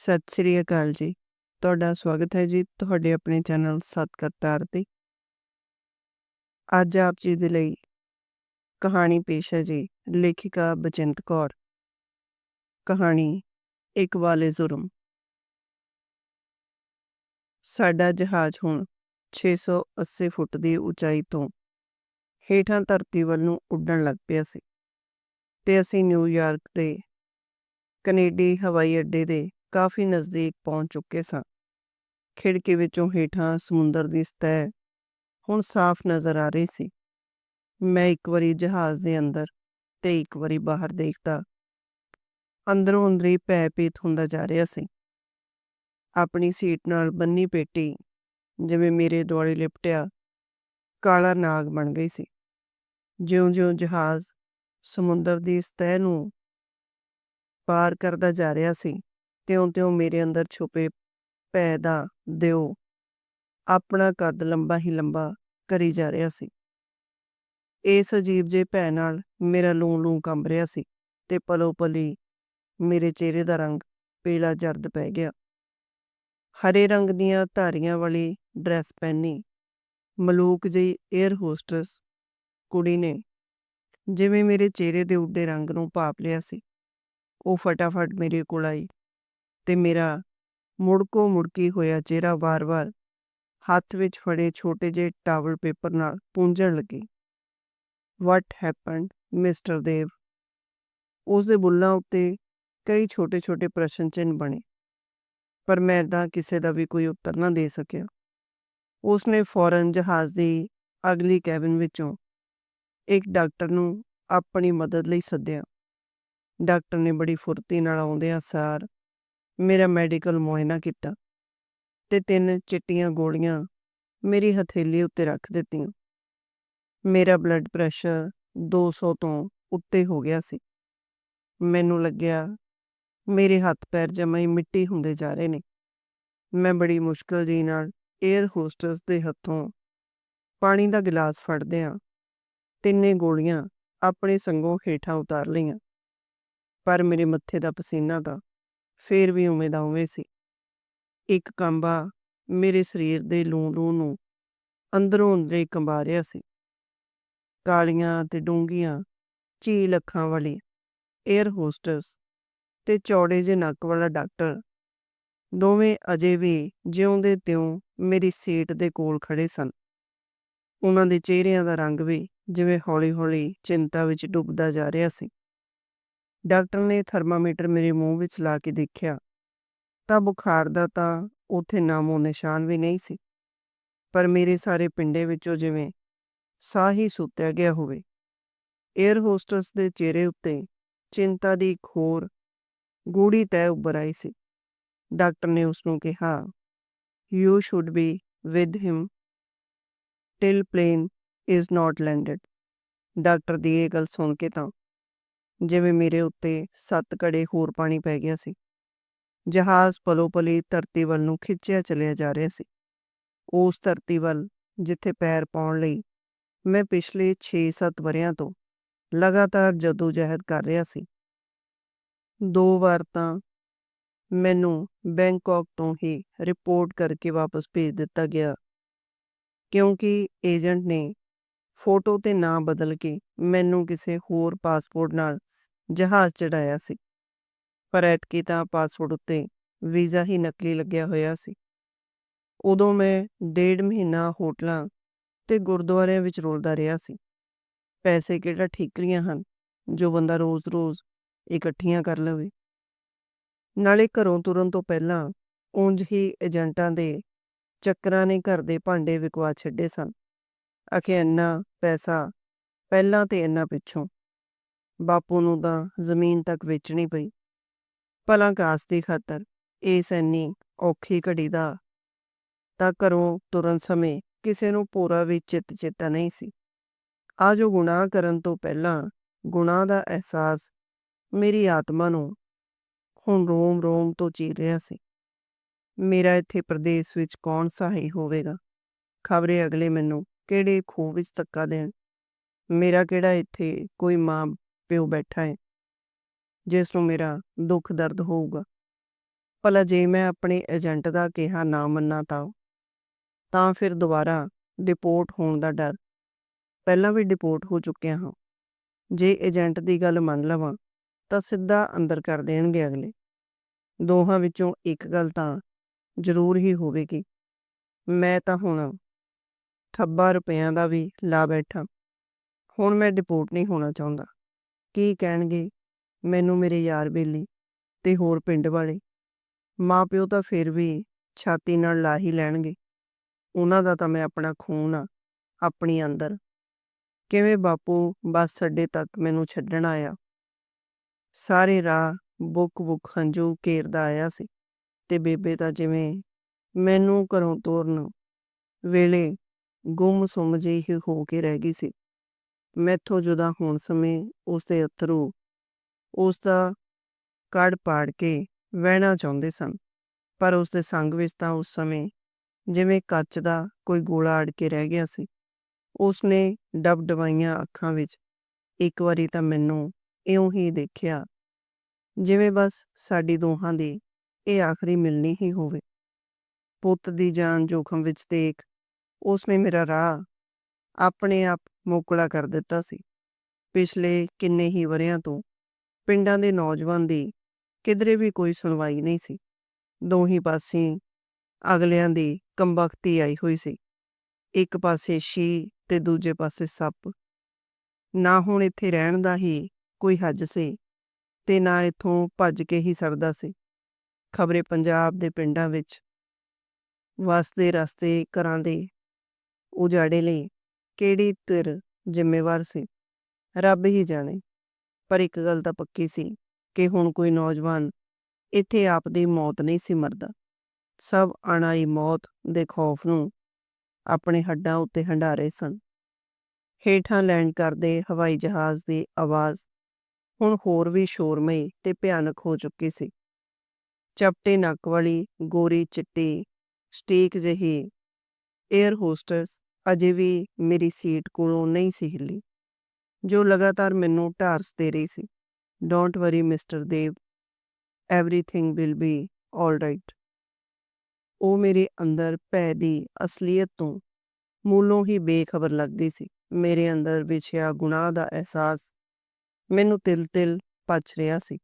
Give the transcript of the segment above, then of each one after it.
ਸਤਿ ਸ੍ਰੀ ਅਕਾਲ ਜੀ। ਤੁਹਾਡਾ ਸਵਾਗਤ ਹੈ ਜੀ ਤੁਹਾਡੇ ਆਪਣੇ ਚੈਨਲ ਸਤ ਕਰਤਾਰ ਤੇ। ਅੱਜ ਆਪ ਜੀ ਦੇ ਲਈ ਕਹਾਣੀ ਪੇਸ਼ ਹੈ ਜੀ, ਲੇਖਿਕਾ ਬਚਿੰਤ ਕੌਰ। ਕਹਾਣੀ, ਇੱਕ ਵਾਲੇ ਜ਼ੁਰਮ। ਸਾਡਾ ਜਹਾਜ਼ ਹੁਣ 680 ਫੁੱਟ ਦੀ ਉਚਾਈ ਤੋਂ ਹੇਠਾਂ ਧਰਤੀ ਵੱਲ ਨੂੰ ਉੱਡਣ ਲੱਗ ਪਿਆ ਸੀ। ਤੇ ਅਸੀਂ ਨਿਊਯਾਰਕ ਦੇ ਕੈਨੇਡੀ ਹਵਾਈ ਅੱਡੇ ਦੇ ਕਾਫੀ ਨਜ਼ਦੀਕ ਪਹੁੰਚ ਚੁੱਕੇ ਸਾਂ। ਖਿੜਕੀ ਵਿੱਚੋਂ ਹੇਠਾਂ ਸਮੁੰਦਰ ਦੀ ਸਤਹ ਹੁਣ ਸਾਫ਼ ਨਜ਼ਰ ਆ ਰਹੀ ਸੀ। ਮੈਂ ਇੱਕ ਵਾਰੀ ਜਹਾਜ਼ ਦੇ ਅੰਦਰ ਤੇ ਇੱਕ ਵਾਰੀ ਬਾਹਰ ਦੇਖਦਾ ਅੰਦਰੋਂ ਅੰਦਰੀ ਭੈ ਪੀਤ ਹੁੰਦਾ ਜਾ ਰਿਹਾ ਸੀ। ਆਪਣੀ ਸੀਟ ਨਾਲ ਬੰਨੀ ਪੇਟੀ ਜਿਵੇਂ ਮੇਰੇ ਦੁਆਲੇ ਲਿਪਟਿਆ ਕਾਲਾ ਨਾਗ ਬਣ ਗਈ ਸੀ। ਜਿਉਂ-ਜਿਉਂ ਜਹਾਜ਼ ਸਮੁੰਦਰ ਦੀ ਸਤਹ ਨੂੰ ਪਾਰ ਕਰਦਾ ਜਾ ਰਿਹਾ ਸੀ ਤਿਉਂ-ਤਿਉਂ ਮੇਰੇ ਅੰਦਰ ਛੁਪੇ ਭੈ ਦਾ ਦਿਓ। ਆਪਣਾ ਕੱਦ ਲੰਬਾ ਹੀ ਲੰਬਾ ਕਰੀ ਜਾ ਰਿਹਾ ਸੀ। ਇਸ ਅਜੀਬ ਜੇ ਭੈ ਨਾਲ ਮੇਰਾ ਲੂੰ-ਲੂੰ ਕੰਬ ਰਿਹਾ ਸੀ ਤੇ ਪਲੋ-ਪਲੀ ਮੇਰੇ ਚਿਹਰੇ ਦਾ ਰੰਗ ਪੀਲਾ ਜਰਦ ਪੈ ਗਿਆ। ਹਰੇ ਰੰਗ ਦੀਆਂ ਧਾਰੀਆਂ ਵਾਲੀ ਡਰੈਸ ਪਹਿਨੀ ਮਲੂਕ ਜਿਹੀ 에ਅਰ ਹੋਸਟਸ ਕੁੜੀ ਨੇ ਜਿਵੇਂ ਮੇਰੇ ਚਿਹਰੇ ਦੇ ਉੱਡੇ ਰੰਗ ਨੂੰ ਭਾਪ ਲਿਆ ਸੀ। ਉਹ ਫਟਾਫਟ ਮੇਰੇ ਕੋਲ ਆਈ। ਤੇ ਮੇਰਾ ਮੁੜਕੋ ਮੁੜਕੀ ਹੋਇਆ ਚਿਹਰਾ ਵਾਰ-ਵਾਰ ਹੱਥ ਵਿੱਚ ਫੜੇ ਛੋਟੇ ਜਿਹੇ ਟਾਵਲ ਪੇਪਰ ਨਾਲ ਪੂੰਝਣ ਲੱਗੀ। ਵਾਟ ਹੈਪਨਡ ਮਿਸਟਰ ਦੇਵ ਉਸ ਦੇ ਬੁੱਲਾਂ ਉੱਤੇ ਕਈ ਛੋਟੇ-ਛੋਟੇ ਪ੍ਰਸ਼ਨ ਚਿੰਨ ਬਣੇ, ਪਰ ਮੈਂ ਤਾਂ ਕਿਸੇ ਦਾ ਵੀ ਕੋਈ ਉੱਤਰ ਨਾ ਦੇ ਸਕਿਆ। ਉਸ ਨੇ ਫੌਰਨ ਜਹਾਜ਼ ਦੀ ਅਗਲੀ ਕੈਬਿਨ ਵਿੱਚੋਂ ਇੱਕ ਡਾਕਟਰ ਨੂੰ ਆਪਣੀ ਮਦਦ ਲਈ ਸੱਦਿਆ। ਡਾਕਟਰ ਨੇ ਬੜੀ ਫੁਰਤੀ ਨਾਲ ਆਉਂਦਿਆਂ ਸਾਰ ਮੇਰਾ ਮੈਡੀਕਲ ਮੁਆਇਨਾ ਕੀਤਾ ਤੇ ਤਿੰਨ ਚਿੱਟੀਆਂ ਗੋਲੀਆਂ ਮੇਰੀ ਹਥੇਲੀ ਉੱਤੇ ਰੱਖ ਦਿੱਤੀਆਂ। ਮੇਰਾ ਬਲੱਡ ਪ੍ਰੈਸ਼ਰ 200 ਤੋਂ ਉੱਤੇ ਹੋ ਗਿਆ ਸੀ। ਮੈਨੂੰ ਲੱਗਿਆ ਮੇਰੇ ਹੱਥ ਪੈਰ ਜਮਾਈ ਮਿੱਟੀ ਹੁੰਦੇ ਜਾ ਰਹੇ ਨੇ। ਮੈਂ ਬੜੀ ਮੁਸ਼ਕਲ ਜੀ ਨਾਲ 에ਅਰ ਹੋਸਟਸ ਦੇ ਹੱਥੋਂ ਪਾਣੀ ਦਾ ਗਲਾਸ ਫੜਦਿਆਂ ਤਿੰਨੇ ਗੋਲੀਆਂ ਆਪਣੇ ਸੰਗੋਂ ਹੇਠਾਂ ਉਤਾਰ ਲਈਆਂ। ਪਰ ਮੇਰੇ ਮੱਥੇ ਦਾ ਪਸੀਨਾ ਤਾਂ ਫੇਰ ਵੀ ਉਵੇਂ ਦਾ ਉਵੇਂ ਸੀ। ਇੱਕ ਕੰਬਾ ਮੇਰੇ ਸਰੀਰ ਦੇ ਲੂੰ-ਲੂੰ ਨੂੰ ਅੰਦਰੋਂ ਅੰਦਰੇ ਕੰਬਾ ਰਿਹਾ ਸੀ। ਕਾਲੀਆਂ ਤੇ ਡੂੰਘੀਆਂ ਝੀਲ ਅੱਖਾਂ ਵਾਲੀ 에ਅਰ ਹੋਸਟਸ ਤੇ ਚੌੜੇ ਜਿਹੇ ਨੱਕ ਵਾਲਾ ਡਾਕਟਰ ਦੋਵੇਂ ਅਜੇ ਵੀ ਜਿਉਂਦੇ ਤਿਉਂ ਮੇਰੀ ਸੀਟ ਦੇ ਕੋਲ ਖੜੇ ਸਨ। ਉਹਨਾਂ ਦੇ ਚਿਹਰਿਆਂ ਦਾ ਰੰਗ ਵੀ ਜਿਵੇਂ ਹੌਲੀ-ਹੌਲੀ ਚਿੰਤਾ ਵਿੱਚ ਡੁੱਬਦਾ ਜਾ ਰਿਹਾ ਸੀ। ਡਾਕਟਰ ਨੇ ਥਰਮਾਮੀਟਰ ਮੇਰੇ ਮੂੰਹ ਵਿੱਚ ਲਾ ਕੇ ਦੇਖਿਆ। ਤਾਂ ਬੁਖਾਰ ਦਾ ਤਾਂ ਉੱਥੇ ਨਾਮੋ ਨਿਸ਼ਾਨ ਵੀ ਨਹੀਂ ਸੀ। ਪਰ ਮੇਰੇ ਸਾਰੇ ਪਿੰਡੇ ਵਿੱਚੋਂ ਜਿਵੇਂ ਸਾਹ ਹੀ ਸੁੱਤਿਆ ਗਿਆ ਹੋਵੇ। 에ਅਰ ਹੋਸਟਸ ਦੇ ਚਿਹਰੇ ਉੱਤੇ ਚਿੰਤਾ ਦੀ ਖੋਰ ਗੂੜੀ ਤੈ ਉੱਭਰ ਆਈ ਸੀ। ਡਾਕਟਰ ਨੇ ਉਸ ਨੂੰ ਕਿਹਾ you should be with him till plane is not landed doctor ਦੀ ਇਹ ਗੱਲ ਸੁਣ ਕੇ ਤਾਂ ਜਿਵੇਂ ਮੇਰੇ ਉੱਤੇ ਸੱਤ ਕੜੇ ਹੋਰ ਪਾਣੀ ਪੈ ਗਿਆ ਸੀ। ਜਹਾਜ਼ ਪਲੋ-ਪਲੀ ਧਰਤੀ ਵੱਲ ਨੂੰ ਖਿੱਚਿਆ ਚਲਿਆ ਜਾ ਰਿਹਾ ਸੀ। ਉਸ ਧਰਤੀ ਵੱਲ, ਜਿੱਥੇ ਪੈਰ ਪਾਉਣ ਲਈ ਮੈਂ ਪਿਛਲੇ 6-7 ਵਰਿਆਂ ਤੋਂ ਲਗਾਤਾਰ ਜਦੋਜਹਿਦ ਕਰ ਰਿਹਾ ਸੀ। ਦੋ ਵਾਰ ਤਾਂ ਮੈਨੂੰ ਬੈਂਕਾਕ ਤੋਂ ਹੀ ਰਿਪੋਰਟ ਕਰਕੇ ਵਾਪਸ ਭੇਜ ਦਿੱਤਾ ਗਿਆ, ਕਿਉਂਕਿ ਏਜੰਟ ਨੇ ਫੋਟੋ ਤੇ ਨਾਂ ਬਦਲ ਕੇ ਮੈਨੂੰ ਕਿਸੇ ਹੋਰ ਪਾਸਪੋਰਟ ਨਾਲ ਜਹਾਜ਼ ਚੜਾਇਆ ਸੀ। ਪਰ ਐਤਕੀ ਤਾਂ ਪਾਸਪੋਰਟ ਉੱਤੇ ਵੀਜ਼ਾ ਹੀ ਨਕਲੀ ਲੱਗਿਆ ਹੋਇਆ ਸੀ। ਉਦੋਂ ਮੈਂ ਡੇਢ ਮਹੀਨਾ ਹੋਟਲਾਂ ਤੇ ਗੁਰਦੁਆਰਿਆਂ ਵਿੱਚ ਰੋਲਦਾ ਰਿਹਾ ਸੀ। ਪੈਸੇ ਕਿਹੜਾ ਠੀਕਰੀਆਂ ਹਨ, ਜੋ ਬੰਦਾ ਰੋਜ਼-ਰੋਜ਼ ਇਕੱਠੀਆਂ ਕਰ ਲਵੇ। ਨਾਲੇ ਘਰੋਂ ਤੁਰਨ ਤੋਂ ਪਹਿਲਾਂ ਉਂਝ ਹੀ ਏਜੰਟਾਂ ਦੇ ਚੱਕਰਾਂ ਨੇ ਘਰ ਦੇ ਭਾਂਡੇ ਵਿਕਵਾ ਛੱਡੇ ਸਨ। ਅਖੇ ਇੰਨਾ ਪੈਸਾ ਪਹਿਲਾਂ ਤੇ ਇੰਨਾ ਪਿੱਛੋਂ ਬਾਪੂ ਨੂੰ ਤਾਂ ਜ਼ਮੀਨ ਤੱਕ ਵੇਚਣੀ ਪਈ। ਭਲਾ ਕਾਸ ਦੀ ਖਾਤਰ ਇਸ ਇੰਨੀ ਔਖੀ ਘੜੀ ਦਾ ਤਾਂ ਘਰੋਂ ਤੁਰਨ ਸਮੇਂ ਕਿਸੇ ਨੂੰ ਪੂਰਾ ਵੀ ਚਿੱਤ ਚੇਤਾ ਨਹੀਂ ਸੀ। ਆ ਜੋ ਗੁਨਾਹ ਕਰਨ ਤੋਂ ਪਹਿਲਾਂ ਗੁਨਾਹ ਦਾ ਅਹਿਸਾਸ ਮੇਰੀ ਆਤਮਾ ਨੂੰ ਹੁਣ ਰੋਮ-ਰੋਮ ਤੋਂ ਚੀਰ ਰਿਹਾ ਸੀ। ਮੇਰਾ ਇੱਥੇ ਪ੍ਰਦੇਸ਼ ਵਿੱਚ ਕੌਣ ਸਹਾਈ ਹੋਵੇਗਾ? ਖਬਰੇ ਅਗਲੇ ਮੈਨੂੰ ਕਿਹੜੇ ਖੂਹ ਵਿੱਚ ਧੱਕਾ ਦੇਣ? ਮੇਰਾ ਕਿਹੜਾ ਇੱਥੇ ਕੋਈ ਮਾਂ ਪਿਓ ਬੈਠਾ ਹੈ ਜਿਸ ਨੂੰ ਮੇਰਾ ਦੁੱਖ ਦਰਦ ਹੋਊਗਾ ਭਲਾ ਜੇ ਮੈਂ ਆਪਣੇ ਏਜੰਟ ਦਾ ਕਿਹਾ ਨਾ ਮੰਨਾਂ ਤਾਂ ਤਾਂ ਫਿਰ ਦੁਬਾਰਾ ਡਿਪੋਰਟ ਹੋਣ ਦਾ ਡਰ ਪਹਿਲਾਂ ਵੀ ਡਿਪੋਰਟ ਹੋ ਚੁੱਕਿਆ ਹਾਂ ਜੇ ਏਜੰਟ ਦੀ ਗੱਲ ਮੰਨ ਲਵਾਂ ਤਾਂ ਸਿੱਧਾ ਅੰਦਰ ਕਰ ਦੇਣਗੇ ਅਗਲੇ ਦੋਹਾਂ ਵਿੱਚੋਂ ਇੱਕ ਗੱਲ ਤਾਂ ਜ਼ਰੂਰ ਹੀ ਹੋਵੇਗੀ ਮੈਂ ਤਾਂ ਹੁਣ ਠੱਬਾ ਰੁਪਿਆਂ ਦਾ ਵੀ ਲਾ ਬੈਠਾ ਹੁਣ ਮੈਂ ਡਿਪੋਰਟ ਨਹੀਂ ਹੋਣਾ ਚਾਹੁੰਦਾ ਕੀ ਕਹਿਣਗੇ? ਮੈਨੂੰ ਮੇਰੇ ਯਾਰ ਬੇਲੀ ਤੇ ਹੋਰ ਪਿੰਡ ਵਾਲੇ। ਮਾਪਿਓ ਤਾਂ ਫਿਰ ਵੀ ਛਾਤੀ ਨਾਲ ਲਾ ਹੀ ਲੈਣਗੇ। ਉਹਨਾਂ ਦਾ ਤਾਂ ਮੈਂ ਆਪਣਾ ਖੂਨ ਆ, ਆਪਣੀ ਅੰਦਰ। ਕਿਵੇਂ ਬਾਪੂ ਬੱਸ ਅੱਡੇ ਤੱਕ ਮੈਨੂੰ ਛੱਡਣ ਆਇਆ? ਸਾਰੇ ਰਾਹ ਬੁੱਕ ਬੁੱਕ ਹੰਝੂ ਘੇਰਦਾ ਆਇਆ ਸੀ ਤੇ ਬੇਬੇ ਤਾਂ ਜਿਵੇਂ ਮੈਨੂੰ ਘਰੋਂ ਤੋਰਨ ਵੇਲੇ ਗੁੰਮ ਸੁਮ ਜਿਹੀ ਹੋ ਕੇ ਰਹਿ ਗਈ ਸੀ। ਮੈਥੋਂ ਜੁਦਾ ਹੋਣ ਸਮੇਂ ਉਸ ਦੇ ਅਥਰੂ ਉਸ ਦਾ ਕੜ ਪਾੜ ਕੇ ਵਹਿਣਾ ਚਾਹੁੰਦੇ ਸਨ, ਪਰ ਉਸ ਦੇ ਸੰਗ ਵਿੱਚ ਤਾਂ ਉਸ ਸਮੇਂ ਜਿਵੇਂ ਕੱਚ ਦਾ ਕੋਈ ਗੋਲਾ ਅੜ ਕੇ ਰਹਿ ਗਿਆ ਸੀ। ਉਸ ਨੇ ਡਬ ਡਵਾਈਆਂ ਅੱਖਾਂ ਵਿੱਚ ਇੱਕ ਵਾਰੀ ਤਾਂ ਮੈਨੂੰ ਇਉਂ ਹੀ ਦੇਖਿਆ, ਜਿਵੇਂ ਬਸ ਸਾਡੀ ਦੋਹਾਂ ਦੀ ਇਹ ਆਖਰੀ ਮਿਲਣੀ ਹੀ ਹੋਵੇ। ਪੁੱਤ ਦੀ ਜਾਨ ਜੋਖਮ ਵਿੱਚ ਦੇਖ ਉਸ ਨੇ ਮੇਰਾ ਰਾਹ ਆਪਣੇ ਆਪ ਮੋਕਲਾ ਕਰ ਦਿੱਤਾ ਸੀ। ਪਿਛਲੇ ਕਿੰਨੇ ਹੀ ਵਰਿਆਂ ਤੋਂ ਪਿੰਡਾਂ ਦੇ ਨੌਜਵਾਨ ਦੀ ਕਿਧਰੇ ਵੀ ਕੋਈ ਸੁਣਵਾਈ ਨਹੀਂ ਸੀ। ਦੋਹੀ ਪਾਸੇ ਅਗਲਿਆਂ ਦੀ ਕੰਬਖਤੀ ਆਈ ਹੋਈ ਸੀ। ਇੱਕ ਪਾਸੇ ਸ਼ੀ ਤੇ ਦੂਜੇ ਪਾਸੇ ਸੱਪ। ਨਾ ਹੁਣ ਇੱਥੇ ਰਹਿਣ ਦਾ ਹੀ ਕੋਈ ਹੱਜ ਸੀ ਤੇ ਨਾ ਇੱਥੋਂ ਭੱਜ ਕੇ ਹੀ ਸਰਦਾ ਸੀ। ਖਬਰੇ ਪੰਜਾਬ ਦੇ ਪਿੰਡਾਂ ਵਿੱਚ ਵਸਦੇ ਰਸਤੇ ਘਰਾਂ ਦੇ ਉਜਾੜੇ ਲਈ ਕਿਹੜੀ ਧਿਰ ਜ਼ਿੰਮੇਵਾਰ ਸੀ? ਰੱਬ ਹੀ ਜਾਣੇ। ਪਰ ਇੱਕ ਗੱਲ ਤਾਂ ਪੱਕੀ ਸੀ ਕਿ ਹੁਣ ਕੋਈ ਨੌਜਵਾਨ ਇੱਥੇ ਆਪ ਦੀ ਮੌਤ ਨਹੀਂ ਸੀ ਮਰਦਾ। ਸਭ ਅਣਾਈ ਮੌਤ ਦੇ ਖੌਫ ਨੂੰ ਆਪਣੇ ਹੱਡਾਂ ਉੱਤੇ ਹੰਡਾਰੇ ਸਨ। ਹੇਠਾਂ ਲੈਂਡ ਕਰਦੇ ਹਵਾਈ ਜਹਾਜ਼ ਦੀ ਆਵਾਜ਼ ਹੁਣ ਹੋਰ ਵੀ ਸ਼ੋਰਮਈ ਤੇ ਭਿਆਨਕ ਹੋ ਚੁੱਕੀ ਸੀ। ਚਪਟੇ ਨੱਕ ਵਾਲੀ ਗੋਰੀ ਚਿੱਟੀ ਸਟੀਕ ਜਿਹੀ 에ਅਰ ਹੋਸਟਸ ਅਜੇ ਵੀ ਮੇਰੀ ਸੀਟ ਕੋਲੋਂ ਨਹੀਂ ਸੀ ਹਿੱਲੀ ਜੋ ਲਗਾਤਾਰ ਮੈਨੂੰ ਢਾਰਸ ਦੇ ਰਹੀ ਸੀ। Don't worry mister Dev everything will be all right ਉਹ ਮੇਰੇ ਅੰਦਰ ਭੈ ਦੀ ਅਸਲੀਅਤ ਤੋਂ ਮੂਲੋਂ ਹੀ ਬੇਖਬਰ ਲੱਗਦੀ ਸੀ। ਮੇਰੇ ਅੰਦਰ ਵਿਛਿਆ ਗੁਨਾਹ ਦਾ ਅਹਿਸਾਸ ਮੈਨੂੰ ਤਿਲ-ਤਿਲ ਪਚ ਰਿਹਾ ਸੀ।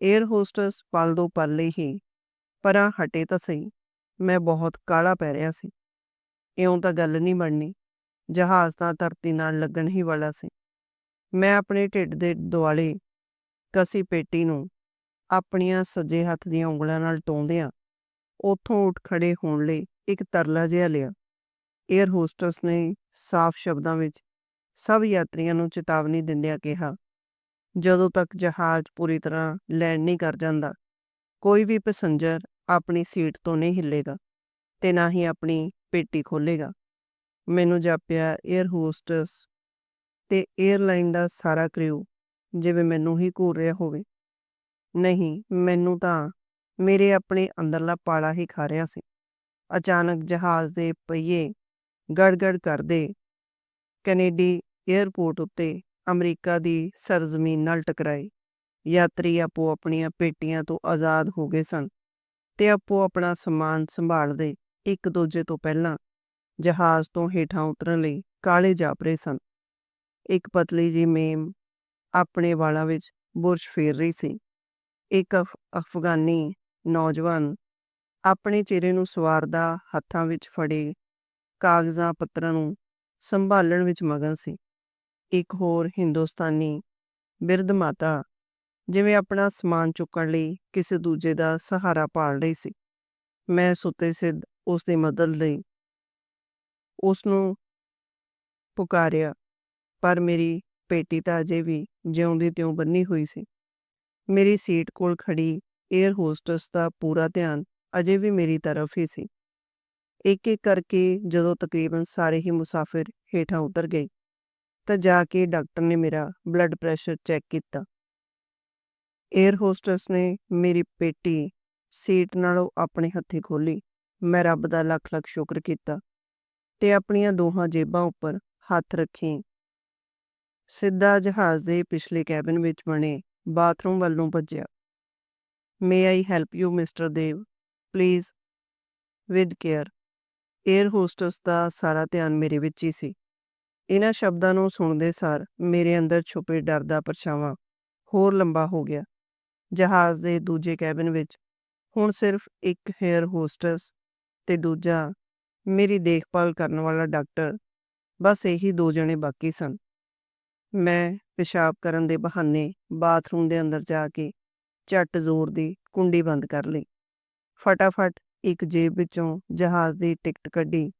에ਅਰ ਹੋਸਟਸ ਪਲ ਦੋ ਪਲ ਹੀ ਪਰਾਂ ਹਟੇ ਤਾਂ ਸਹੀ। ਮੈਂ ਬਹੁਤ ਕਾਲਾ ਪੈ ਰਿਹਾ ਸੀ। ਇਉਂ ਤਾਂ ਗੱਲ ਨਹੀਂ ਬਣਨੀ। ਜਹਾਜ਼ ਤਾਂ ਧਰਤੀ ਨਾਲ ਲੱਗਣ ਹੀ ਵਾਲਾ ਸੀ। ਮੈਂ ਆਪਣੇ ਢਿੱਡ ਦੇ ਦੁਆਲੇ ਕਸੀ ਪੇਟੀ ਨੂੰ ਆਪਣੀਆਂ ਸੱਜੇ ਹੱਥ ਦੀਆਂ ਉਂਗਲਾਂ ਨਾਲ ਟੋਂਦਿਆਂ ਉੱਥੋਂ ਉੱਠ ਖੜੇ ਹੋਣ ਲਈ ਇੱਕ ਤਰਲਾ ਜਿਹਾ ਲਿਆ। 에ਅਰ ਹੋਸਟਸ ਨੇ ਸਾਫ਼ ਸ਼ਬਦਾਂ ਵਿੱਚ ਸਭ ਯਾਤਰੀਆਂ ਨੂੰ ਚੇਤਾਵਨੀ ਦਿੰਦਿਆਂ ਕਿਹਾ, ਜਦੋਂ ਤੱਕ ਜਹਾਜ਼ ਪੂਰੀ ਤਰ੍ਹਾਂ ਲੈਂਡ ਨਹੀਂ ਕਰ ਜਾਂਦਾ, ਕੋਈ ਵੀ ਪੈਸੇਂਜਰ ਆਪਣੀ ਸੀਟ ਤੋਂ ਨਹੀਂ ਹਿੱਲੇਗਾ ਤੇ ਨਾ ਹੀ ਆਪਣੀ ਪੇਟੀ ਖੋਲੇਗਾ ਮੈਨੂੰ ਜਾਪਿਆ 에ਅਰ ਹੋਸਟਸ ਤੇ 에ਅਰਲਾਈਨ ਦਾ ਸਾਰਾ ਕ੍ਰਿਊ ਜਿਵੇਂ ਮੈਨੂੰ ਹੀ ਘੂਰ ਰਿਹਾ ਹੋਵੇ। ਨਹੀਂ, ਮੈਨੂੰ ਤਾਂ ਮੇਰੇ ਆਪਣੇ ਅੰਦਰਲਾ ਪਾਲਾ ਹੀ ਖਾ ਰਿਹਾ ਸੀ। ਅਚਾਨਕ ਜਹਾਜ਼ ਦੇ ਪਹੀਏ ਗੜਗੜ ਕਰਦੇ ਕੈਨੇਡੀ 에ਅਰਪੋਰਟ ਉੱਤੇ ਅਮਰੀਕਾ ਦੀ ਸਰਜ਼ਮੀਨ ਨਾਲ ਟਕਰਾਏ। ਯਾਤਰੀ ਆਪੋ ਆਪਣੀਆਂ ਪੇਟੀਆਂ ਤੋਂ ਆਜ਼ਾਦ ਹੋ ਗਏ ਸਨ ਤੇ ਆਪੋ ਆਪਣਾ ਸਮਾਨ ਸੰਭਾਲਦੇ ਇੱਕ ਦੂਜੇ ਤੋਂ ਪਹਿਲਾਂ ਜਹਾਜ਼ ਤੋਂ ਹੇਠਾਂ ਉਤਰਨ ਲਈ ਕਾਲੇ ਜਾਪ ਰਹੇ ਸਨ। ਇੱਕ ਪਤਲੀ ਜੀ ਮੇਮ ਆਪਣੇ ਵਾਲਾਂ ਵਿੱਚ ਬੁਰਸ਼ ਫੇਰ ਰਹੀ ਸੀ। ਇੱਕ ਅਫਗਾਨੀ ਨੌਜਵਾਨ ਆਪਣੇ ਚਿਹਰੇ ਨੂੰ ਸਵਾਰਦਾ ਹੱਥਾਂ ਵਿੱਚ ਫੜੇ ਕਾਗਜ਼ਾਂ ਪੱਤਰਾਂ ਨੂੰ ਸੰਭਾਲਣ ਵਿੱਚ ਮਗਨ ਸੀ। ਇੱਕ ਹੋਰ ਹਿੰਦੁਸਤਾਨੀ ਬਿਰਧ ਮਾਤਾ ਜਿਵੇਂ ਆਪਣਾ ਸਮਾਨ ਚੁੱਕਣ ਲਈ ਕਿਸੇ ਦੂਜੇ ਦਾ ਸਹਾਰਾ ਪਾਲ ਰਹੀ ਸੀ। ਮੈਂ ਸੁੱਤੇ ਸਿੱਧ ਉਸ ਦੀ ਮਦਦ ਲਈ ਉਸ ਨੂੰ ਪੁਕਾਰਿਆ, ਪਰ ਮੇਰੀ ਪੇਟੀ ਤਾਂ ਅਜੇ ਵੀ ਜਿਉਂਦੀ ਤਿਉਂ ਬੰਨੀ ਹੋਈ ਸੀ। ਮੇਰੀ ਸੀਟ ਕੋਲ ਖੜੀ 에ਅਰ ਹੋਸਟਸ ਦਾ ਪੂਰਾ ਧਿਆਨ ਅਜੇ ਵੀ ਮੇਰੀ ਤਰਫ ਹੀ ਸੀ। ਇੱਕ ਇੱਕ ਕਰਕੇ ਜਦੋਂ ਤਕਰੀਬਨ ਸਾਰੇ ਹੀ ਮੁਸਾਫਿਰ ਹੇਠਾਂ ਉਤਰ ਗਏ, ਤਾਂ ਜਾ ਕੇ ਡਾਕਟਰ ਨੇ ਮੇਰਾ ਬਲੱਡ ਪ੍ਰੈਸ਼ਰ ਚੈੱਕ ਕੀਤਾ। 에ਅਰ ਹੋਸਟਸ ਨੇ ਮੇਰੀ ਪੇਟੀ ਸੀਟ ਨਾਲੋਂ ਆਪਣੇ ਹੱਥੀ ਖੋਲੀ ਮੈਂ ਰੱਬ ਦਾ ਲੱਖ ਲੱਖ ਸ਼ੁਕਰ ਕੀਤਾ ਤੇ ਆਪਣੀਆਂ ਦੋਹਾਂ ਜੇਬਾਂ ਉੱਪਰ ਹੱਥ ਰੱਖੀ। ਸਿੱਧਾ ਜਹਾਜ਼ ਦੇ ਪਿਛਲੇ ਕੈਬਨ ਵਿੱਚ ਬਣੇ ਬਾਥਰੂਮ ਵੱਲ ਨੂੰ ਭੱਜਿਆ। May I help you mister Dev please with care air hostess ਦਾ ਸਾਰਾ ਧਿਆਨ ਮੇਰੇ ਵਿੱਚ ਹੀ ਸੀ। ਇਹਨਾਂ ਸ਼ਬਦਾਂ ਨੂੰ ਸੁਣਦੇ ਸਾਰ ਮੇਰੇ ਅੰਦਰ ਛੁਪੇ ਡਰ ਦਾ ਪਰਛਾਵਾਂ ਹੋਰ ਲੰਬਾ ਹੋ ਗਿਆ। ਜਹਾਜ਼ ਦੇ ਦੂਜੇ ਕੈਬਨ ਵਿੱਚ ਹੁਣ ਸਿਰਫ ਇੱਕ ਹੇਅਰ ਹੋਸਟਸ ਤੇ ਦੂਜਾ, ਮੇਰੀ ਦੇਖਭਾਲ ਕਰਨ ਵਾਲਾ ਡਾਕਟਰ। ਬਸ ਇਹੀ ਦੋ ਜਣੇ ਬਾਕੀ ਸਨ। ਮੈਂ ਪਿਸ਼ਾਬ ਕਰਨ ਦੇ ਬਹਾਨੇ ਬਾਥਰੂਮ ਦੇ ਅੰਦਰ ਜਾ ਕੇ ਝੱਟ ਜ਼ੋਰ ਦੀ ਕੁੰਡੀ ਬੰਦ ਕਰ ਲਈ। ਫਟਾਫਟ ਇੱਕ ਜੇਬ ਵਿੱਚੋਂ ਜਹਾਜ਼ ਦੀ ਟਿਕਟ ਕੱਢੀ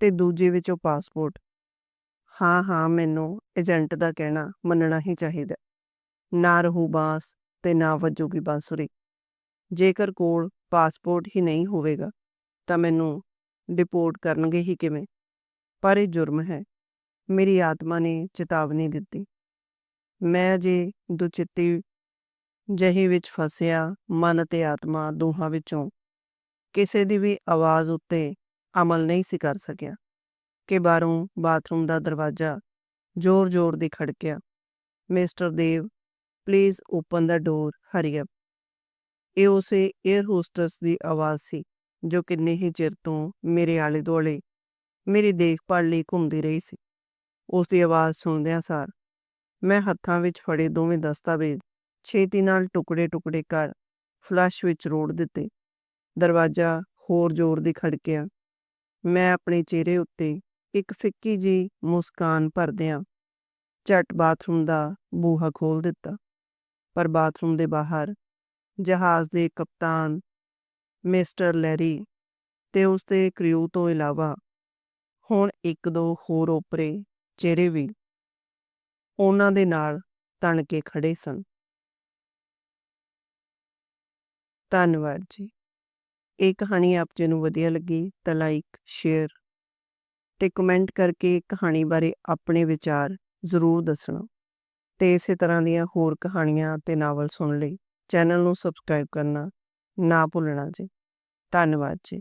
ਤੇ ਦੂਜੇ ਵਿੱਚੋਂ ਪਾਸਪੋਰਟ। ਹਾਂ ਹਾਂ, ਮੈਨੂੰ ਏਜੰਟ ਦਾ ਕਹਿਣਾ ਮੰਨਣਾ ਹੀ ਚਾਹੀਦਾ। ਨਾ ਰਹੂ ਬਾਂਸ ਤੇ ਨਾ ਵੱਜੂਗੀ ਬਾਂਸੁਰੀ। ਜੇਕਰ ਕੋਲ ਪਾਸਪੋਰਟ ਹੀ ਨਹੀਂ ਹੋਵੇਗਾ। ਤਾਂ ਮੈਨੂੰ ਡਿਪੋਰਟ ਕਰਨਗੇ ਹੀ ਕਿਵੇਂ? ਪਰ ਇਹ ਜੁਰਮ ਹੈ। ਮੇਰੀ ਆਤਮਾ ਨੇ ਚੇਤਾਵਨੀ ਦਿੱਤੀ। ਮੈਂ ਜੇ ਦੁਚਿੱਤੀ ਜਹੀ ਵਿੱਚ ਫਸਿਆ, ਮਨ ਤੇ ਆਤਮਾ ਦੋਹਾਂ ਵਿੱਚੋਂ ਕਿਸੇ ਦੀ ਵੀ ਆਵਾਜ਼ ਉੱਤੇ ਅਮਲ ਨਹੀਂ ਸੀ ਕਰ ਸਕਿਆ ਕਿ ਬਾਹਰੋਂ ਬਾਥਰੂਮ ਦਾ ਦਰਵਾਜ਼ਾ ਜ਼ੋਰ-ਜ਼ੋਰ ਦੀ ਖੜਕਿਆ। Mister Dev please open the door hurry up ਇਹ ਉਸੇ 에ਅਰ ਹੋਸਟਸ ਦੀ ਆਵਾਜ਼ ਸੀ। ਜੋ ਕਿੰਨੇ ਹੀ ਚਿਰ ਤੋਂ ਮੇਰੇ ਆਲੇ ਦੁਆਲੇ ਮੇਰੀ ਦੇਖਭਾਲ ਲਈ ਘੁੰਮਦੀ ਰਹੀ ਸੀ। ਉਸ ਦੀ ਆਵਾਜ਼ ਸੁਣਦਿਆਂ ਸਾਰ ਮੈਂ ਹੱਥਾਂ ਵਿੱਚ ਫੜੇ ਦੋਵੇਂ ਦਸਤਾਵੇਜ਼, ਛੇਤੀ ਨਾਲ ਟੁਕੜੇ-ਟੁਕੜੇ ਕਰ ਫਲਸ਼ ਵਿੱਚ ਰੋੜ ਦਿੱਤੇ। ਦਰਵਾਜ਼ਾ ਹੋਰ ਜ਼ੋਰ ਦੀ ਖੜਕਿਆ। ਮੈਂ ਆਪਣੇ ਚਿਹਰੇ ਉੱਤੇ ਇੱਕ ਫਿੱਕੀ ਜੀ ਮੁਸਕਾਨ ਭਰਦਿਆਂ ਝਟ ਬਾਥਰੂਮ ਦਾ ਬੂਹਾ ਖੋਲ ਦਿੱਤਾ। ਪਰ ਬਾਥਰੂਮ ਦੇ ਬਾਹਰ ਜਹਾਜ਼ ਦੇ ਕਪਤਾਨ ਮਿਸਟਰ ਲੈਰੀ ਤੇ ਉਸ ਦੇ ਕ੍ਰਿਊ ਤੋਂ ਇਲਾਵਾ ਹੁਣ ਇੱਕ ਦੋ ਹੋਰ ਓਪਰੇ ਚਿਹਰੇ ਵੀ ਉਹਨਾਂ ਦੇ ਨਾਲ ਤਣ ਕੇ ਖੜੇ ਸਨ। ਧੰਨਵਾਦ ਜੀ। ਇਹ ਕਹਾਣੀ ਆਪ ਜੀ ਨੂੰ ਵਧੀਆ ਲੱਗੀ ਤਾਂ ਲਾਈਕ, ਸ਼ੇਅਰ ਤੇ ਕਮੈਂਟ ਕਰਕੇ ਕਹਾਣੀ ਬਾਰੇ ਆਪਣੇ ਵਿਚਾਰ ਜ਼ਰੂਰ ਦੱਸਣਾ ਤੇ ਇਸੇ ਤਰ੍ਹਾਂ ਦੀਆਂ ਹੋਰ ਕਹਾਣੀਆਂ ਤੇ ਨਾਵਲ ਸੁਣਨ ਲਈ ਚੈਨਲ ਨੂੰ ਸਬਸਕ੍ਰਾਈਬ ਕਰਨਾ ਨਾ ਭੁੱਲਣਾ ਜੀ। ਧੰਨਵਾਦ ਜੀ।